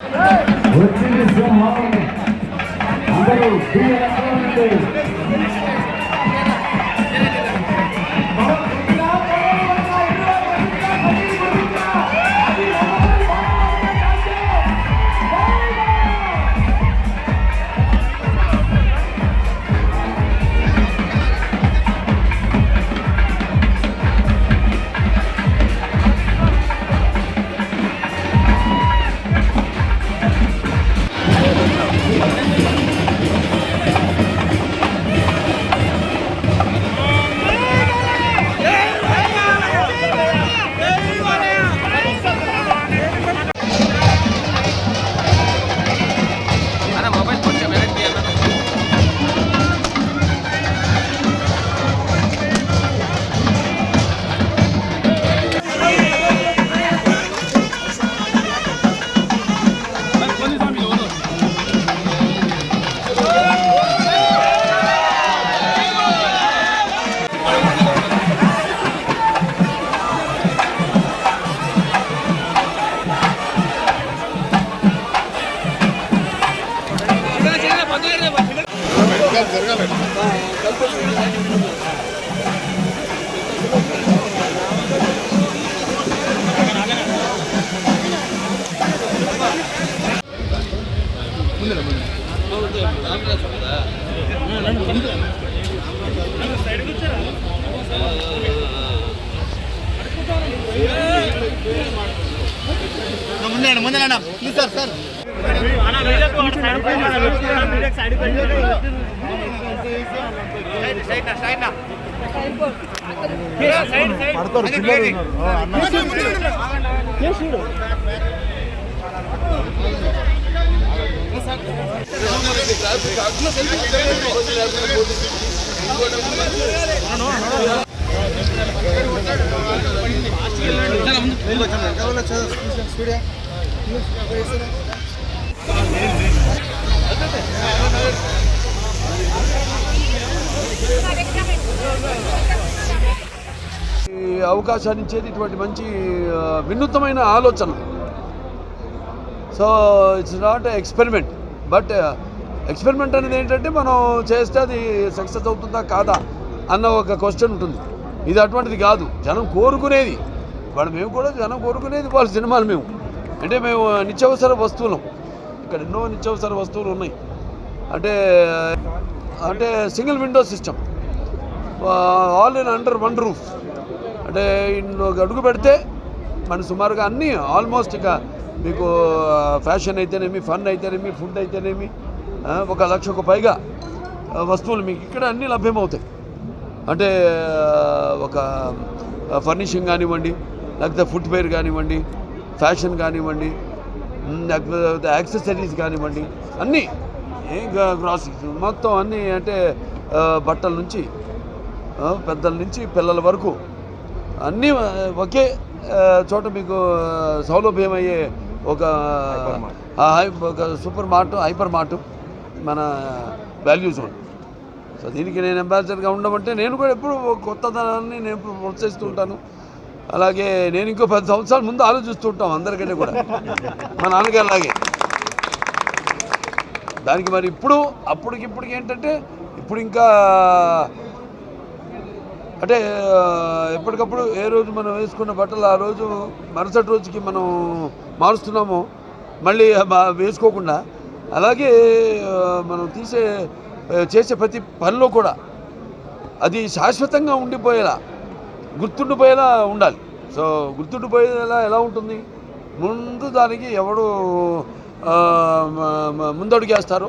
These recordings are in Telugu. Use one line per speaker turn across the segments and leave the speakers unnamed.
వచ్చింది సింహం అందరూ
ముందే ప్లీజ్ సార్ సార్
ఈ అవకాశాన్ని ఇచ్చేది ఇటువంటి మంచి వినూత్నమైన ఆలోచన. So it's not experiment but experiment అనేది ఏంటంటే మనం చేస్తే అది సక్సెస్ అవుతుందా కాదా అన్న ఒక క్వశ్చన్ ఉంటుంది. ఇది అటువంటిది కాదు. జనం కోరుకునేది. వాళ్ళు మేము కూడా జనం కోరుకునేది వాళ్ళ సినిమాలు మేము. అంటే మేము నిత్యావసర వస్తువులం. ఇక్కడ ఎన్నో నిత్యావసర వస్తువులు ఉన్నాయి. అంటే అంటే single window system all in under one roof అంటే ఇందులో అడుగు పెడితే మన సుమారుగా అన్నీ ఆల్మోస్ట్ ఇక మీకు ఫ్యాషన్ అయితేనేమి ఫన్ అయితేనేమి ఫుడ్ అయితేనేమి ఒక లక్షకు పైగా వస్తువులు మీకు ఇక్కడ అన్నీ లభ్యమవుతాయి. అంటే ఒక ఫర్నిషింగ్ కానివ్వండి లేకపోతే ఫుట్వేర్ కానివ్వండి ఫ్యాషన్ కానివ్వండి లేకపోతే యాక్సెసరీస్ కానివ్వండి అన్నీ ఏ గ్రాసరీస్ మొత్తం అన్నీ అంటే బట్టల నుంచి పెద్దల నుంచి పిల్లల వరకు అన్నీ ఒకే చోట మీకు ఆ, సౌలభ్యం అయ్యే ఒక ఒక సూపర్ మార్ట్ హైపర్ మార్ట్ మన వాల్యూ జోన్. సో దీనికి నేను అంబాసిడర్గా ఉండమంటే నేను కూడా ఎప్పుడు కొత్తదనాన్ని నేను ఎప్పుడు ప్రోత్సహిస్తూ ఉంటాను. అలాగే నేను ఇంకో పది సంవత్సరాల ముందు ఆలోచిస్తూ ఉంటాం అందరికంటే కూడా. మా నాన్నగారు అలాగే. దానికి మరి ఇప్పుడు అప్పటికి ఇప్పటికి ఏంటంటే ఇప్పుడు ఇంకా అంటే ఎప్పటికప్పుడు ఏ రోజు మనం వేసుకున్న బట్టలు ఆ రోజు మరుసటి రోజుకి మనం మారుస్తున్నామో మళ్ళీ వేసుకోకుండా అలాగే మనం తీసే చేసే ప్రతి పనిలో కూడా అది శాశ్వతంగా ఉండిపోయేలా గుర్తుండిపోయేలా ఉండాలి. సో గుర్తుండిపోయేలా ఎలా ఉంటుంది? ముందు దానికి ఎవడు ముందడుగేస్తారో?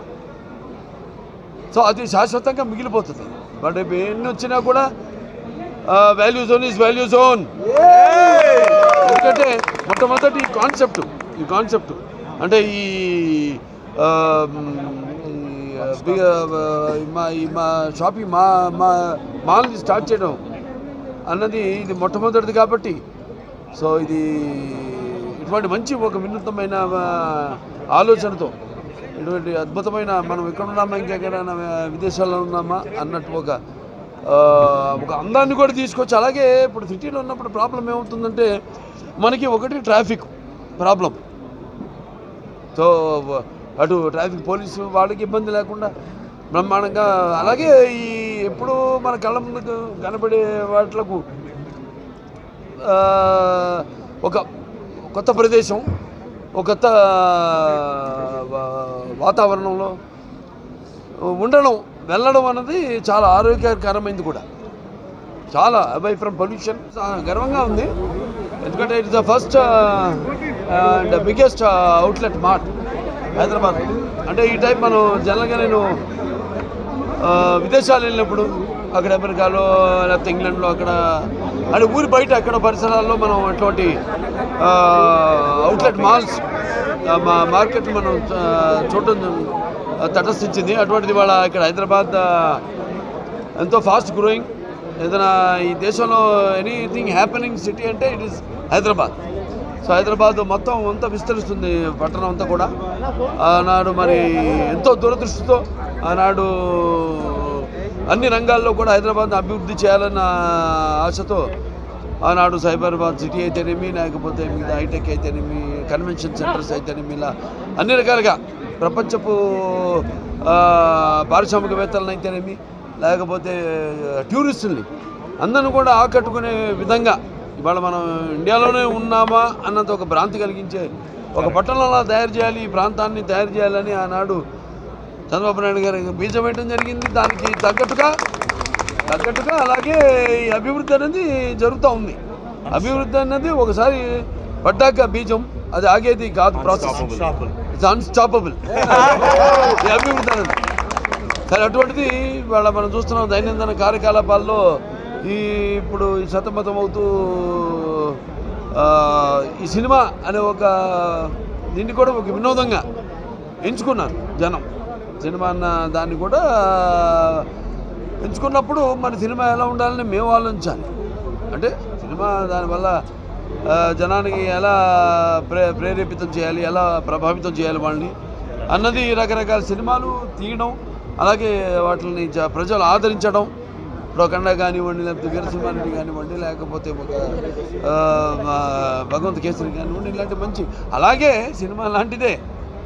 సో అది శాశ్వతంగా మిగిలిపోతుంది. బట్ ఎన్ని వచ్చినా కూడా Value Zone is Value Zone ఎందుకంటే మొట్టమొదటి ఈ కాన్సెప్ట్ ఈ కాన్సెప్ట్ అంటే ఈ మా షాపింగ్ మా మా మాల్ని స్టార్ట్ చేయడం. అన్నది ఇది మొట్టమొదటిది కాబట్టి. సో ఇది ఇటువంటి మంచి ఒక వినూత్నమైన ఆలోచనతో ఇటువంటి అద్భుతమైన మనం ఎక్కడ ఉన్నామా ఇంకెక్కడైనా విదేశాల్లో ఉన్నామా అన్నట్టు ఒక ఒక అందాన్ని కూడా తీసుకొచ్చి అలాగే ఇప్పుడు సిటీలో ఉన్నప్పుడు ప్రాబ్లం ఏమవుతుందంటే మనకి ఒకటి ట్రాఫిక్ ప్రాబ్లం. సో అటు ట్రాఫిక్ పోలీసు వాళ్ళకి ఇబ్బంది లేకుండా బ్రహ్మాండంగా అలాగే ఈ ఎప్పుడూ మన కళ్ళ ముందుకు కనబడే వాటిలకు ఒక కొత్త ప్రదేశం ఒక కొత్త వాతావరణంలో ఉండడం వెళ్ళడం అన్నది చాలా ఆరోగ్యకరమైంది కూడా. చాలా అవై ఫ్రమ్ పొల్యూషన్ గర్వంగా ఉంది. ఎందుకంటే it's the first and biggest outlet mart Hyderabad. అంటే ఈ టైప్ మనం జనరల్గా నేను విదేశాలు వెళ్ళినప్పుడు అక్కడ అమెరికాలో లేకపోతే ఇంగ్లాండ్లో అక్కడ అంటే ఊరి బయట అక్కడ పరిసరాల్లో మనం అటువంటి అవుట్లెట్ మాల్స్ మా మార్కెట్ మనం ఆ, చూడటం తటస్థించింది. అటువంటిది వాళ్ళ ఇక్కడ హైదరాబాద్ ఎంతో ఫాస్ట్ గ్రోయింగ్ ఏదైనా ఈ దేశంలో ఎనీథింగ్ హ్యాపెనింగ్ సిటీ అంటే it is Hyderabad. So Hyderabad మొత్తం అంతా విస్తరిస్తుంది పట్టణం అంతా కూడా. ఆనాడు మరి ఎంతో దూరదృష్టితో ఆనాడు అన్ని రంగాల్లో కూడా హైదరాబాద్ని అభివృద్ధి చేయాలన్న ఆశతో ఆనాడు సైబరాబాద్ సిటీ అయితేనేమి లేకపోతే మిగతా హైటెక్ అయితేనేమి కన్వెన్షన్ సెంటర్స్ అయితేనేమి ఇలా అన్ని రకాలుగా ప్రపంచపు పారిశ్రామికవేత్తలను అయితేనేమి లేకపోతే టూరిస్టుల్ని అందరిని కూడా ఆకట్టుకునే విధంగా ఇవాళ మనం ఇండియాలోనే ఉన్నామా అన్నంత ఒక భ్రాంతి కలిగించే ఒక పట్టణంలో తయారు చేయాలి ఈ ప్రాంతాన్ని తయారు చేయాలని ఆనాడు చంద్రబాబు నాయుడు గారు బీజం వేయడం జరిగింది. దానికి తగ్గట్టుగా తగ్గట్టుగా అలాగే ఈ అభివృద్ధి అనేది జరుగుతూ ఉంది. అభివృద్ధి అనేది ఒకసారి పడ్డాక బీజం అది ఆగేది కాదు ప్రాసెస్. ఇట్స్ అన్స్టాపబుల్ అభివృద్ధి అనేది. సరే అటువంటిది ఇవాళ మనం చూస్తున్నాం దైనందిన కార్యకలాపాల్లో ఈ ఇప్పుడు ఈ సతమతం అవుతూ ఈ సినిమా అనే ఒక దీన్ని కూడా ఒక వినోదంగా ఎంచుకున్నారు జనం. సినిమా అన్న దాన్ని కూడా ఎంచుకున్నప్పుడు మన సినిమా ఎలా ఉండాలని మేము ఆలోచించాలి. అంటే సినిమా దానివల్ల జనానికి ఎలా ప్రే ప్రేరేపితం చేయాలి ఎలా ప్రభావితం చేయాలి వాళ్ళని అన్నది రకరకాల సినిమాలు తీయడం అలాగే వాటిని ప్రజలు ఆదరించడం ప్రకండ కానివ్వండి లేకపోతే వీరసింహారెడ్డి కానివ్వండి లేకపోతే ఒక భగవంత్ కేసరి కానివ్వండి ఇలాంటి మంచి అలాగే సినిమా లాంటిదే.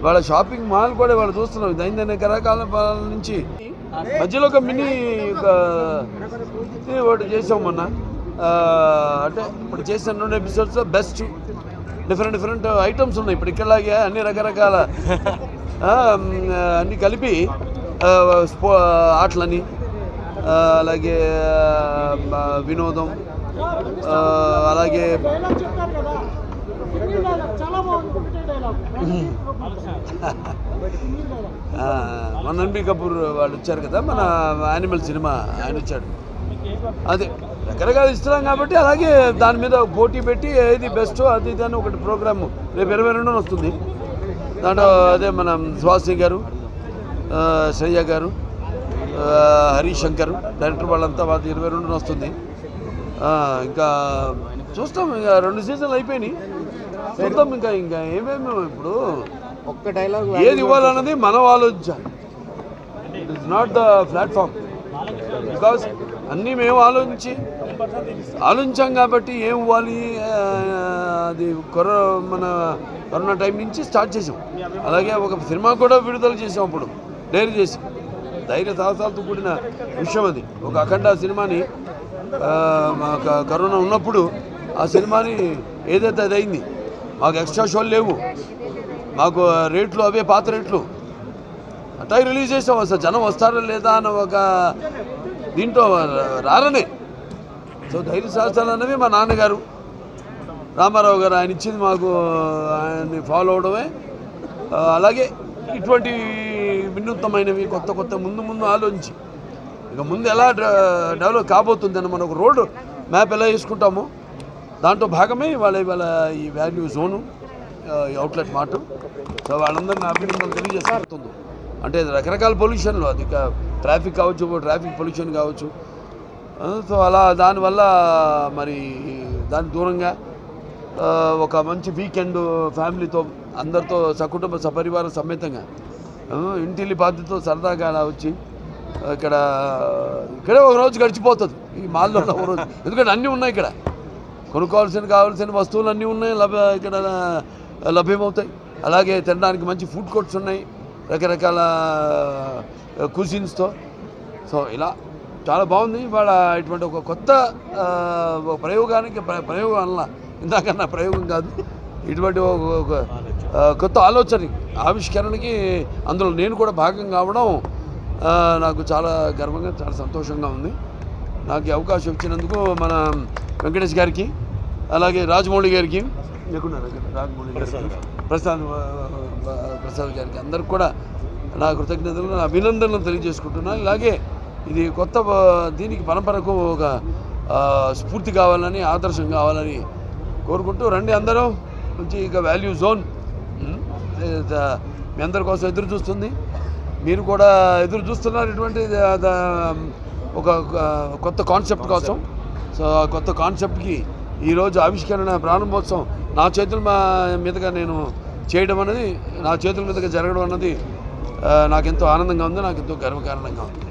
వాళ్ళ షాపింగ్ మాల్ కూడా వాళ్ళు చూస్తున్నాం. దైనందిన రకాల నుంచి. మధ్యలో ఒక మినీ ఒకటి చేసాం మొన్న. అంటే ఇప్పుడు చేసిన రెండు ఎపిసోడ్స్లో బెస్ట్ డిఫరెంట్ డిఫరెంట్ ఐటమ్స్ ఉన్నాయి. ఇప్పుడు ఇక్కడలాగే అన్ని రకరకాల అన్నీ కలిపి స్పో ఆటలని అలాగే వినోదం అలాగే మన రణబీర్ కపూర్ వాళ్ళు వచ్చారు కదా మన యానిమల్ సినిమా ఆయన వచ్చాడు. అదే రకరకాలు ఇస్తున్నాం కాబట్టి అలాగే దాని మీద పోటీ పెట్టి ఏది బెస్ట్ అది ఇది అని ఒకటి ప్రోగ్రామ్ రేపు ఇరవై రెండున వస్తుంది. దాంట్లో అదే మన సుహాస్ సింగ్ గారు ఆ, శ్రేయ గారు ఆ, హరీష్ శంకర్ డైరెక్టర్ వాళ్ళంతా వాళ్ళది ఇరవై రెండున వస్తుంది. ఇంకా చూస్తాం ఇంకా రెండు సీజన్లు అయిపోయినాయి. చూద్దాం ఇంకా ఇంకా ఏమేమి ఇప్పుడు?
ఒక్క డైలాగ్
ఏది ఇవ్వాలన్నది మనం ఆలోచించాలి it is not the platform because అన్నీ మేము ఆలోచించి ఆలోచించాం కాబట్టి ఏం ఇవ్వాలి అది కొర మన కరోనా టైం నుంచి స్టార్ట్ చేసాం. అలాగే ఒక సినిమా కూడా విడుదల చేసాం అప్పుడు డైరీ చేసి. ధైర్య సాహసాలతో కూడిన విషయం అది. ఒక అఖండ సినిమాని మాకు కరోనా ఉన్నప్పుడు ఆ సినిమాని ఏదైతే అది అయింది మాకు ఎక్స్ట్రా షోలు లేవు. మాకు రేట్లు అవే పాత రేట్లు. అట్లా రిలీజ్ చేసాం అసలు. జనం వస్తారా లేదా అన్న ఒక దీంట్లో రారనే. సో ధైర్య సాహసాలు అన్నవి మా నాన్నగారు. రామారావు గారు ఆయన ఇచ్చింది మాకు ఆయన్ని ఫాలో అవడమే. అలాగే ఇటువంటి వినూత్నమైనవి కొత్త కొత్త ముందు ముందు ఆలోచించి. ఇక ముందు ఎలా డ- డెవలప్ కాబోతుంది అని మనం ఒక రోడ్డు మ్యాప్ ఎలా వేసుకుంటామో దాంట్లో భాగమే ఇవాళ ఇవాళ ఈ వాల్యూ జోను ఈ అవుట్లెట్ మాట సో వాళ్ళందరినీ అభినందనలు తెలియజేస్తుంది అంటే రకరకాల పొల్యూషన్లు అది ట్రాఫిక్ కావచ్చు ట్రాఫిక్ పొల్యూషన్ కావచ్చు. సో అలా దానివల్ల మరి దాని దూరంగా ఒక మంచి వీకెండ్ ఫ్యామిలీతో అందరితో సకుటుంబ సపరివార సమేతంగా ఇంటిల్లి బాధ్యతతో సరదాగా అలా వచ్చి ఇక్కడ ఇక్కడే ఒక రోజు గడిచిపోతుంది. ఈ మాల్లో ఒక రోజు. ఎందుకంటే అన్నీ ఉన్నాయి ఇక్కడ. కొనుక్కోవాల్సిన కావాల్సిన వస్తువులు అన్నీ ఉన్నాయి లభ్య ఇక్కడ లభ్యమవుతాయి. అలాగే తినడానికి మంచి ఫుడ్ కోర్ట్స్ ఉన్నాయి రకరకాల కుజిన్స్తో సో ఇలా చాలా బాగుంది. ఇవాళ ఇటువంటి ఒక కొత్త ప్రయోగానికి ప్ర- ప్రయోగం అన్న ఇందాకన్నా ప్రయోగం కాదు. ఇటువంటి ఒక కొత్త ఆలోచన ఆవిష్కరణకి అందులో నేను కూడా భాగం కావడం నాకు చాలా గర్వంగా చాలా సంతోషంగా ఉంది. నాకు అవకాశం ఇచ్చినందుకు మన వెంకటేష్ గారికి అలాగే రాజమౌళి గారికి ఎక్కడున్నారు? రాజమౌళి గారికి ప్రసాద్ ప్రసాద్ గారికి అందరికి కూడా నా కృతజ్ఞతలు నా అభినందనలు తెలియజేసుకుంటున్నాను ఇలాగే ఇది కొత్త దీనికి పరంపరకు ఒక స్ఫూర్తి కావాలని ఆదర్శం కావాలని కోరుకుంటూ రండి అందరూ. మంచి ఇక వాల్యూ జోన్ మీ అందరి కోసం ఎదురు చూస్తుంది. మీరు కూడా ఎదురు చూస్తున్నారు ఇటువంటి ఒక కొత్త కాన్సెప్ట్ కోసం. సో ఆ కొత్త కాన్సెప్ట్కి ఈరోజు ఆవిష్కరణ ప్రారంభోత్సవం నా చేతుల మా- మీదుగా నేను చేయడం అనేది నా చేతుల మీదుగా జరగడం అన్నది నాకెంతో ఆనందంగా ఉంది నాకు ఎంతో గర్వకారణంగా ఉంది.